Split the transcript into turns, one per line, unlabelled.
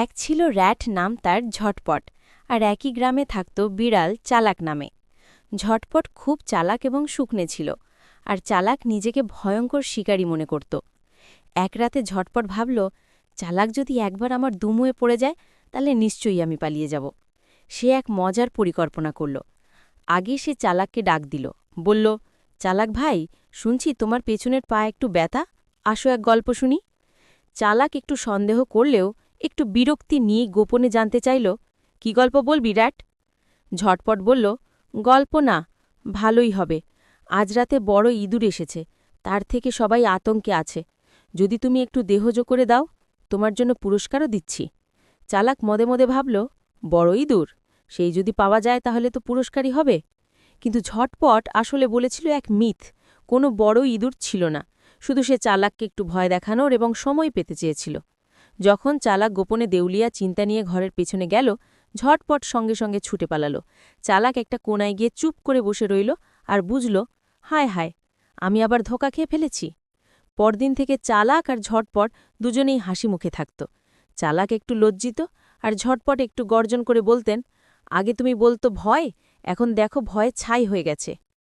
এক ছিল র্যাট নাম তার ঝটপট, আর একই গ্রামে থাকত বিড়াল চালাক নামে। ঝটপট খুব চালাক এবং শুকনে ছিল, আর চালাক নিজেকে ভয়ঙ্কর শিকারী মনে করত। এক রাতে ঝটপট ভাবল, চালাক যদি একবার আমার দুমুয়ে পড়ে যায়, তাহলে নিশ্চয়ই আমি পালিয়ে যাব। সে এক মজার পরিকল্পনা করল। আগে সে চালাককে ডাক দিল, বলল, চালাক ভাই, শুনছি তোমার পেছনের পা একটু ব্যথা, আসো এক গল্প শুনি। চালাক একটু সন্দেহ করলেও একটু বিরক্তি নিয়ে গোপনে জানতে চাইল, কি গল্প বলবি র্যাট? ঝটপট বলল, গল্প না, ভালোই হবে। আজ রাতে বড় ইঁদুর এসেছে, তার থেকে সবাই আতঙ্কে আছে। যদি তুমি একটু দেহজ করে দাও, তোমার জন্য পুরস্কারও দিচ্ছি। চালাক মদে মদে ভাবল, বড় ইঁদুর? সেই যদি পাওয়া যায় তাহলে তো পুরস্কারই হবে। কিন্তু ঝটপট আসলে বলেছিল এক মিথ, কোনো বড় ইঁদুর ছিল না। শুধু সে চালাককে একটু ভয় দেখানোর এবং সময় পেতে চেয়েছিল। যখন চালাক গোপনে দেউলিয়া চিন্তা নিয়ে ঘরের পেছনে গেল, ঝটপট সঙ্গে সঙ্গে ছুটে পালালো। চালাক একটা কোনায় গিয়ে চুপ করে বসে রইল আর বুঝল, হায় হায়, আমি আবার ধোকা খেয়ে ফেলেছি। পরদিন থেকে চালাক আর ঝটপট দুজনেই হাসি মুখে থাকত। চালাক একটু লজ্জিত আর ঝটপট একটু গর্জন করে বলতেন, আগে তুমি বলতো ভয়, এখন দেখো ভয় ছাই হয়ে গেছে।